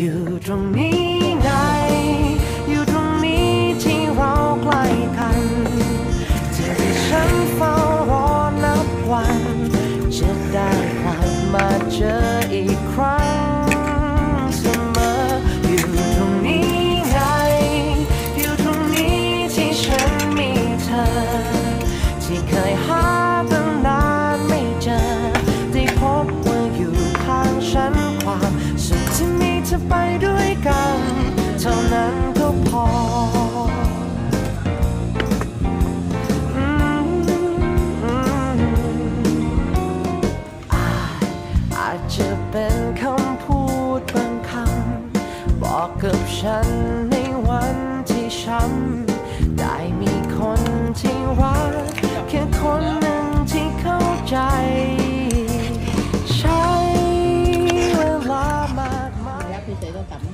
อยู่ตรงนี้ไง อยู่ตรงนี้ที่เราใกล้กันเธอที่ฉันเฝ้ารอนับวัน จะได้กลับมาเจออีกครั้งเสมอ อยู่ตรงนี้ไง อยู่ตรงนี้ที่ฉันมีเธอ ที่เคย ไปด้วยกัน เท่านั้นก็พออืมอืมอาอาจจะเป็นคำพูดบางคำบอกกับฉันในวันที่ช้ำได้มีคนที่รักแค่คน ใ